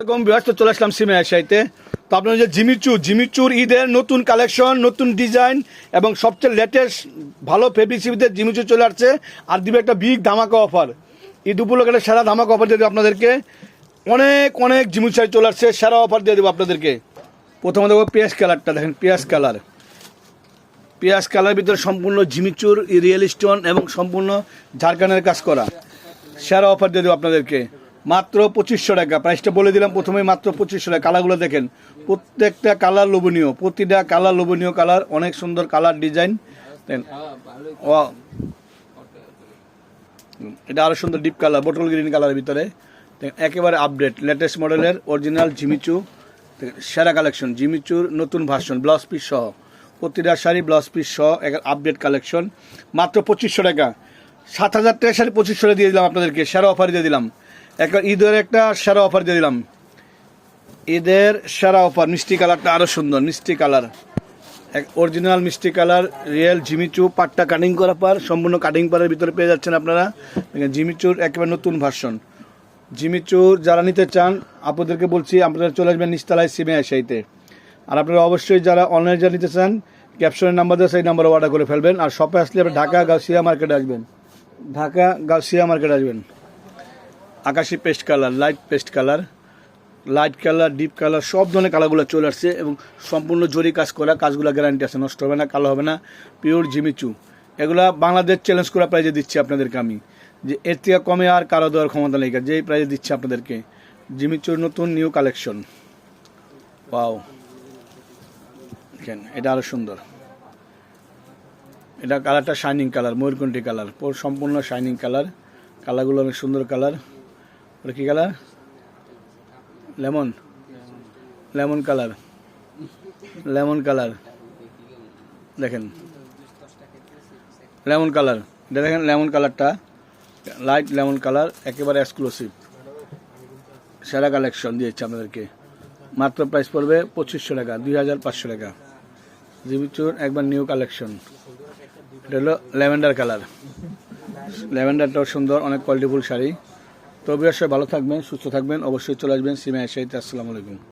এরকম ব্যস্ত চলে আসলাম সিমে আশাইতে তো আপনার যে জিমিচু জিমিচুর ঈদের নতুন কালেকশন নতুন ডিজাইন এবং সবচেয়ে লেটেস্ট ভালো ফেব্রিক্সিতে জিমিচু চলে আসছে আর দিবে একটা বিগ ধামাকা অফার ঈদ উপলক্ষে একটা সেরা ধামাকা অফার দিয়ে দেবো আপনাদেরকে। অনেক অনেক জিমিচাই চলে আসছে, সেরা অফার দিয়ে দেবো আপনাদেরকে। প্রথমে দেখব পেঁয়াজ কালারটা দেখেন পেঁয়াজ কালার পেঁয়াজ কালার ভিতরে সম্পূর্ণ জিমিচুর রিয়েল স্টোন এবং সম্পূর্ণ ঝাড়খানের কাজ করা। সেরা অফার দিয়ে দেবো আপনাদেরকে। মাত্র পঁচিশশো টাকা। প্রাইসটা বলে দিলাম প্রথমে মাত্র পঁচিশশো টাকা। কালারগুলো দেখেন, প্রত্যেকটা কালার লোভনীয়, প্রতিটা কালার লোভনীয় কালার, অনেক সুন্দর কালার ডিজাইন। এটা আরও সুন্দর ডিপ কালার বোটল গ্রিন কালারের ভিতরে। একেবারে আপডেট লেটেস্ট মডেলের অরিজিনাল জিমিচু সেরা কালেকশন জিমিচুর নতুন ভার্সন ব্লাউজ পিস সহ। প্রতিটা শাড়ি ব্লাউজ পিস সহ এক আপডেট কালেকশন মাত্র পঁচিশশো টাকা। সাত হাজার টাকা শাড়ি পঁচিশশো দিয়ে দিলাম আপনাদেরকে, সেরা অফার দিয়ে দিলাম। একটা ঈদের একটা সেরা অফার দিয়ে দিলাম। ঈদের সেরা অফার, মিষ্টি কালারটা আরও সুন্দর, মিষ্টি কালার। এক অরিজিনাল মিষ্টি কালার রিয়েল জিমিচু পাটটা কাটিং করা পার সম্পূর্ণ কাটিং পারের ভিতরে পেয়ে যাচ্ছেন আপনারা। জিমিচুর একেবারে নতুন ভার্সন জিমিচুর যারা নিতে চান, আপনাদেরকে বলছি, আপনারা চলে আসবেন নিস্তালায় সিমে আসাইতে আর আপনারা অবশ্যই যারা অনলাইনে যারা নিতে চান ক্যাপশনের নাম্বার দেওয়া সেই নাম্বারে অর্ডার করে ফেলবেন। আর শপে আসলে আপনি ঢাকা গাউসিয়া মার্কেটে আসবেন। ঢাকা গাউসিয়া মার্কেটে আসবেন। আকাশি paste colour, light paste colour, light colour, deep colour, সব ধরনের কালারগুলো চলে আসছে এবং সম্পূর্ণ জরি কাজ করা কাজগুলো গ্যারান্টি আছে। নষ্ট হবে না, কালো হবে না পিওর জিমিচু এগুলা বাংলাদেশ চ্যালেঞ্জ করা প্রাইজে দিচ্ছি আপনাদেরকে আমি। যে এর থেকে কমে আর কারও দেওয়ার ক্ষমতা নেই, যেই প্রাইজে দিচ্ছি আপনাদেরকে। জিমিচুর নতুন নিউ কালেকশন পাও দেখেন, এটা আরও সুন্দর। এটা কালারটা শাইনিং কালার ময়ূরকণ্ঠী কালার পুরো সম্পূর্ণ শাইনিং কালার কালারগুলো অনেক সুন্দর কালার ওটা কি colour lemon lemon colour lemon colour দেখেন। লেমন কালার এটা দেখেন লেমন কালারটা লাইট লেমন কালার একেবারে এক্সক্লুসিভ সেরা কালেকশন দিয়েছে আপনাদেরকে। মাত্র প্রাইস পড়বে পঁচিশশো টাকা, দুই হাজার পাঁচশো টাকা। জিবিচুর একবার নিউ কালেকশন এটা হলো ল্যাভেন্ডার কালার ল্যাভেন্ডারটাও সুন্দর, অনেক কোয়ালিটিফুল শাড়ি। তো সবাই ভালো থাকবেন সুস্থ থাকবেন অবশ্যই চলে আসবেন সিমা এসাইতে আসসালামু আলাইকুম।